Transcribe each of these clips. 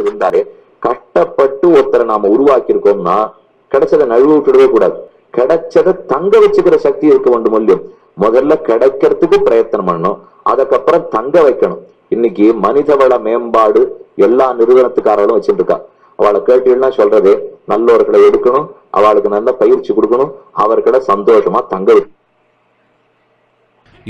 வேணும்னு இருந்தாலே கஷ்டப்பட்டு ஒருத்தரை நாம உருவாக்கி இருக்கோம்னா கிடைச்சதை நழுவ விட்டுடவே கூடாது. கிடைச்சதை தங்க வச்சுக்கிற சக்தி இருக்க வேண்டும் இல்லையோ? முதல்ல கிடைக்கிறதுக்கு பிரயத்தனம் பண்ணணும். அதுக்கப்புறம் தங்க வைக்கணும். இன்னைக்கு மனிதவள மேம்பாடு எல்லா நிறுவனத்துக்காரர்களும் வச்சுட்டு இருக்கா அவளை கேட்டீங்கன்னா சொல்றதே நல்லவர்களை எடுக்கணும் அவளுக்கு நல்ல பயிற்சி கொடுக்கணும் அவர்களை சந்தோஷமா தங்க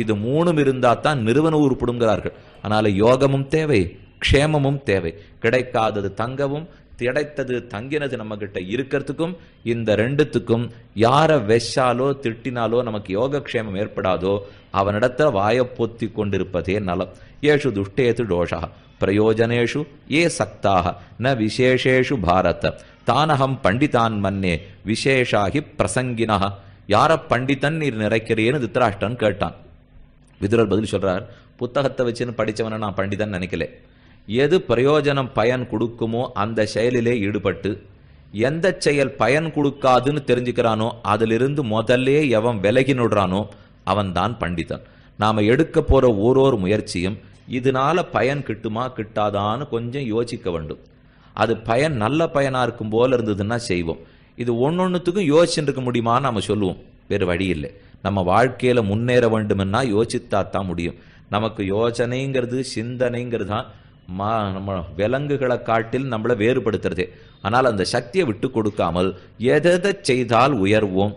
இது மூணும் இருந்தா தான் நிறுவனம் உருப்படுங்கிறார்கள். அதனால யோகமும் தேவை க்ஷேமமும் தேவை. கிடைக்காதது தங்கவும் கிடைத்தது தங்கினது நம்ம கிட்ட இருக்கிறதுக்கும் இந்த ரெண்டுத்துக்கும் யார வெச்சாலோ திட்டினாலோ நமக்கு யோகக்ஷேமம் ஏற்படாதோ அவனிடத்துல வாயை பொத்தி கொண்டிருப்பதே நலம். ஏஷு துஷ்டேது தோஷா பிரயோஜனேஷு ஏ சக்தாக ந விசேஷேஷு பாரத. தானகம் பண்டிதான் மன்னே விசேஷாகி பிரசங்கினா யார பண்டிதன் நீர் நிறைக்கிறேன்னு திருத்தராஷ்டன் கேட்டான். விதுரர் பதில் சொல்றார் புத்தகத்தை வச்சுன்னு படிச்சவனை நான் பண்டிதன் நினைக்கல. எது பிரயோஜனம் பயன் கொடுக்குமோ அந்த செயலிலே ஈடுபட்டு எந்த செயல் பயன் கொடுக்காதுன்னு தெரிஞ்சுக்கிறானோ அதிலிருந்து முதல்லே எவன் விலகி நுடுறானோ அவன் தான் பண்டிதன். நாம் எடுக்க போகிற ஓரோரு முயற்சியும் இதனால பயன் கிட்டுமா கிட்டாதான்னு கொஞ்சம் யோசிக்க வேண்டும். அது பயன் நல்ல பயனாக இருக்கும் போல இருந்ததுன்னா செய்வோம். இது ஒன்னொன்றுத்துக்கும் யோசிச்சுட்டு இருக்க முடியுமான்னு நம்ம சொல்லுவோம். வேறு வழி இல்லை. நம்ம வாழ்க்கையில் முன்னேற வேண்டுமென்னா யோசித்தா தான் முடியும். நமக்கு யோசனைங்கிறது சிந்தனைங்கிறது தான் மா நம்ம விலங்குகளை காட்டில் நம்மளை வேறுபடுத்துறதே. ஆனால் அந்த சக்தியை விட்டு கொடுக்காமல் எதை செய்தால் உயர்வோம்?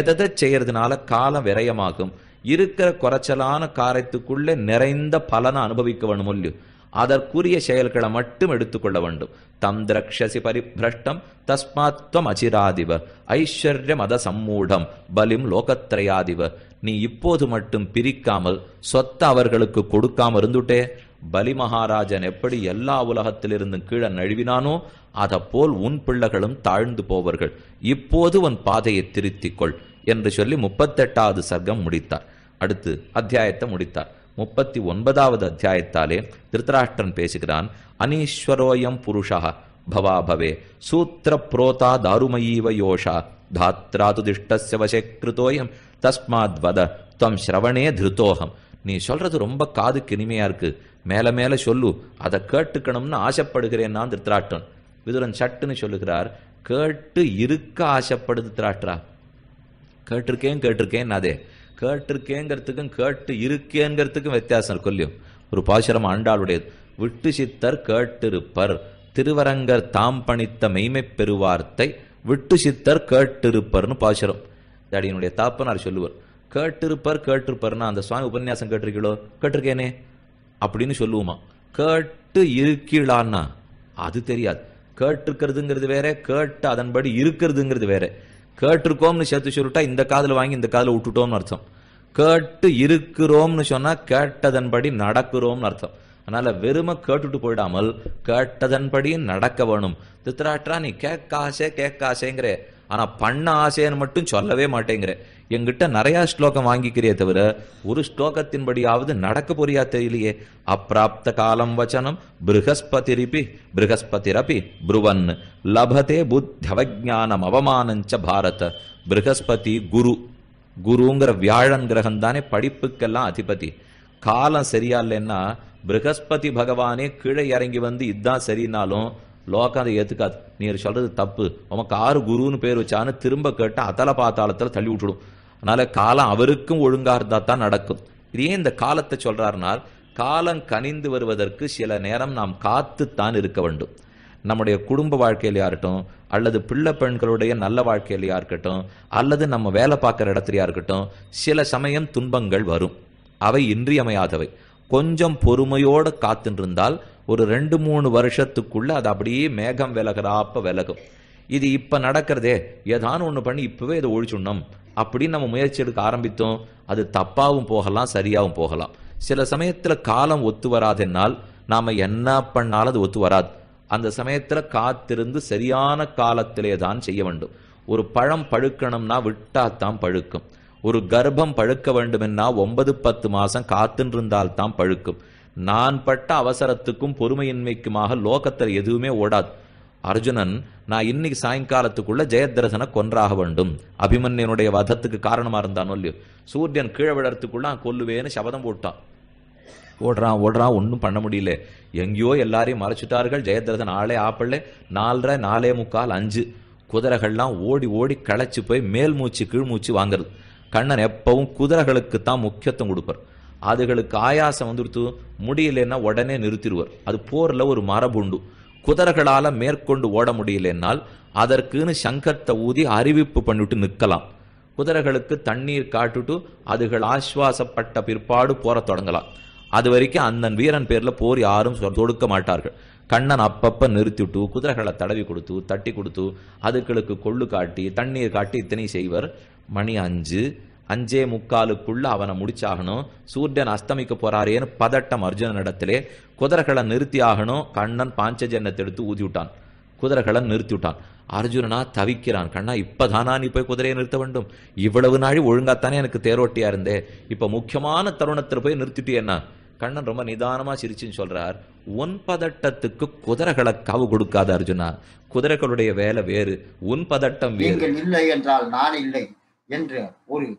எதை செய்யறதுனால காலம் விரயமாகும்? இருக்கிற குறைச்சலான காரியத்துக்குள்ளே நிறைந்த பலனை அனுபவிக்க வேணும் இல்லையோ? அதற்குரிய செயல்களை மட்டும் எடுத்துக்கொள்ள வேண்டும். தம் திரக்ஷசி பரிபிரஷ்டம் தஸ்மாத்வம் அச்சிராதிவ ஐஸ்வர்யம் அத சம்மூடம் பலிம் லோகத்திரையாதிவ நீ இப்போது மட்டும் பிரிக்காமல் சொத்தை அவர்களுக்கு கொடுக்காம இருந்துட்டே? பலி மகாராஜன் எப்படி எல்லா உலகத்திலிருந்தும் கீழே நழுவினானோ போல் உன் பிள்ளைகளும் தாழ்ந்து போவர்கள். இப்போது உன் பாதையை திருத்திக்கொள் என்று சொல்லி முப்பத்தெட்டாவது சர்க்கம் முடித்தார். அடுத்து அத்தியாயத்தை முடித்தார். முப்பத்தி ஒன்பதாவது அத்தியாயத்தாலே திருத்தராஷ்டிரன் பேசுகிறான் அனீஸ்வரோயம் புருஷா பவா பவே சூத்திர புரோதா தாருமயீவ யோஷா தாத்ராது திஷ்டஸ்ய வசே கிருதோயம் தஸ்மாத் வத தம் ஸ்ரவணே திருத்தோகம் நீ சொல்றது ரொம்ப காதுக்கு இனிமையா இருக்கு. மேல மேல சொல்லு. அதை கேட்டுக்கணும்னு ஆசைப்படுகிறேன் நான் திருத்தராஷ்டிரன் விதுரன் சட்டுன்னு சொல்லுகிறார். கேட்டு இருக்க ஆசைப்படுது திராஷ்டிரா கேட்டிருக்கேன் கேட்டிருக்கேன் அதே கேட்டிருக்கேங்கிறதுக்கும் கேட்டு இருக்கேங்கிறதுக்கும் வித்தியாசம் இருக்கும் இல்லையோ? ஒரு பாசுரம் ஆண்டாளுடையது. விட்டு சித்தர் கேட்டிருப்பர். திருவரங்கர் தாம் பணித்த மெய்மை பெருவார்த்தை. விட்டு சித்தர் கேட்டிருப்பர்னு பாசுரம். தாடியினுடைய தாப்பனார் சொல்லுவார். கேட்டிருப்பர் கேட்டிருப்பர்னா அந்த சுவாமி உபன்யாசம் கேட்டிருக்கீளோ? கேட்டிருக்கேனே? அப்படின்னு சொல்லுவோமா. கேட்டு இருக்கீளான்னா அது தெரியாது. கேட்டிருக்கிறதுங்கிறது வேற கேட்டு அதன்படி இருக்கிறதுங்கிறது வேற. கேட்டிருக்கோம்னு சேர்த்து சொல்லிட்டா இந்த காதில் வாங்கி இந்த காதில் விட்டுட்டோம்னு அர்த்தம். கேட்டு இருக்கிறோம்னு சொன்னா கேட்டதன்படி நடக்கிறோம்னு அர்த்தம். அதனால வெறுமை கேட்டுட்டு போயிடாமல் கேட்டதன்படி நடக்க வேணும். திருத்தராட்ரா நீ கேட்காசே கேட்காசேங்கிற ஆனால் பண்ண ஆசைன்னு மட்டும் சொல்லவே மாட்டேங்கிற. எங்கிட்ட நிறையா ஸ்லோகம் வாங்கிக்கிறே தவிர ஒரு ஸ்லோகத்தின்படியாவது நடக்க போறியா தெரியலையே. அப்பிராப்த காலம் வச்சனம் பிருகஸ்பதிரிபி பிருகஸ்பதிரபி புருவன் லபதே புத்தவஜானம் அவமானஞ்ச பாரத பிருகஸ்பதி குரு குருங்கிற வியாழன் கிரகம் தானே படிப்புக்கெல்லாம் அதிபதி. காலம் சரியா இல்லைன்னா பிருகஸ்பதி பகவானே கீழே இறங்கி வந்து இதுதான் சரினாலும் லோகம் அதை ஏத்துக்காது நீர் சொல்றது தப்பு. உமக்கு ஆறு குருன்னு பேர் வச்சான்னு திரும்ப கேட்டு அத்தல பாத்தாளத்துல தள்ளி விட்டுடும். அதனால காலம் அவருக்கும் ஒழுங்கா இருந்தா தான் நடக்கும். இது ஏன் இந்த காலத்தை சொல்றாருனால் காலம் கனிந்து வருவதற்கு சில நேரம் நாம் காத்துத்தான் இருக்க வேண்டும். நம்முடைய குடும்ப வாழ்க்கையிலையா இருக்கட்டும் அல்லது பிள்ளை பெண்களுடைய நல்ல வாழ்க்கையிலையா இருக்கட்டும் அல்லது நம்ம வேலை பார்க்குற இடத்துலையா இருக்கட்டும் சில சமயம் துன்பங்கள் வரும். அவை இன்றியமையாதவை. கொஞ்சம் பொறுமையோடு காத்துருந்தால் ஒரு ரெண்டு மூணு வருஷத்துக்குள்ள அது அப்படியே மேகம் விலகிறாப்ப விலகும். இது இப்ப நடக்கிறதே ஏதானு ஒன்று பண்ணி இப்பவே இதை ஒழிச்சுடணும். அப்படின்னு நம்ம முயற்சி எடுக்க ஆரம்பித்தோம். அது தப்பாவும் போகலாம் சரியாகவும் போகலாம். சில சமயத்துல காலம் ஒத்து வராதென்னால் நாம என்ன பண்ணாலும் அது ஒத்து வராது. அந்த சமயத்துல காத்திருந்து சரியான காலத்திலே தான் செய்ய வேண்டும். ஒரு பழம் பழுக்கணும்னா விட்டாத்தான் பழுக்கும். ஒரு கர்ப்பம் பழுக்க வேண்டுமென்னா ஒன்பது பத்து மாசம் காத்துன்றிருந்தால் தான் பழுக்கும். நான் பட்ட அவசரத்துக்கும் பொறுமையின்மைக்குமாக லோகத்தில் எதுவுமே ஓடாது. அர்ஜுனன் நான் இன்னைக்கு சாயங்காலத்துக்குள்ள ஜெயத்ரசனை கொன்றாக வேண்டும். அபிமன்யனுடைய வதத்துக்கு காரணமா இருந்தானோ இல்லையோ? சூரியன் கீழே விடறதுக்குள்ள நான் கொல்லுவேன்னு சபதம் போட்டான். ஓடுறான் ஓடுறான் ஒன்றும் பண்ண முடியல. எங்கேயோ எல்லாரையும் மறைச்சிட்டார்கள். ஜெயத்ரதன் ஆளே ஆப்பிள்ளை நாலரை நாலே முக்கால் அஞ்சு. குதிரைகள்லாம் ஓடி ஓடி களைச்சு போய் மேல் மூச்சு கீழ் மூச்சு வாங்குறது. கண்ணன் எப்பவும் குதிரைகளுக்கு தான் முக்கியத்துவம் கொடுப்பார். அதுகளுக்கு ஆயாசம் வந்துடுத்து முடியலன்னா உடனே நிறுத்திடுவார். அது போர்ல ஒரு மரபுண்டு குதிரைகளால மேற்கொண்டு ஓட முடியலன்னால் அதற்குன்னு சங்கத்தை ஊதி அறிவிப்பு பண்ணிட்டு நிற்கலாம். குதிரைகளுக்கு தண்ணீர் காட்டுட்டு அதுகள் ஆஸ்வாசப்பட்ட பிற்பாடு போற தொடங்கலாம். அது வரைக்கும் அந்த வீரன் பேர்ல போர் யாரும் சொ- தொடுக்க மாட்டார்கள். கண்ணன் அப்பப்ப நிறுத்திவிட்டு குதிரைகளை தடவி கொடுத்து தட்டி கொடுத்து அதுகளுக்கு கொள்ளு காட்டி தண்ணீர் காட்டி இத்தனை செய்வர். மணி அஞ்சு அஞ்சே முக்காலுக்குள்ள அவனை முடிச்சாகணும். சூரியன் அஸ்தமிக்க போறாரேன்னு பதட்டம் அர்ஜுனனிடத்திலே குதிரைகளை நிறுத்தி ஆகணும். கண்ணன் பாஞ்சஜன்னத்தை எடுத்து ஊதி விட்டான் குதிரைகளை நிறுத்தி விட்டான். அர்ஜுனனா தவிக்கிறான். கண்ணா இப்பதானா நீ போய் குதிரையை நிறுத்த வேண்டும்? இவ்வளவு நாள் ஒழுங்காத்தானே எனக்கு தேரோட்டியா இருந்தே. இப்ப முக்கியமான தருணத்தில் போய் நிறுத்திட்டு என்ன? கண்ணன் ரொம்ப நிதானமா சிரிச்சுன்னு சொல்றார். உன் பதட்டத்துக்கு குதிரைகளை காவு கொடுக்காத அர்ஜுனா. குதிரைகளுடைய வேலை வேறு. உன் பதட்டம் வேறு. இல்லை என்றால் நான் இல்லை என்று ஒரு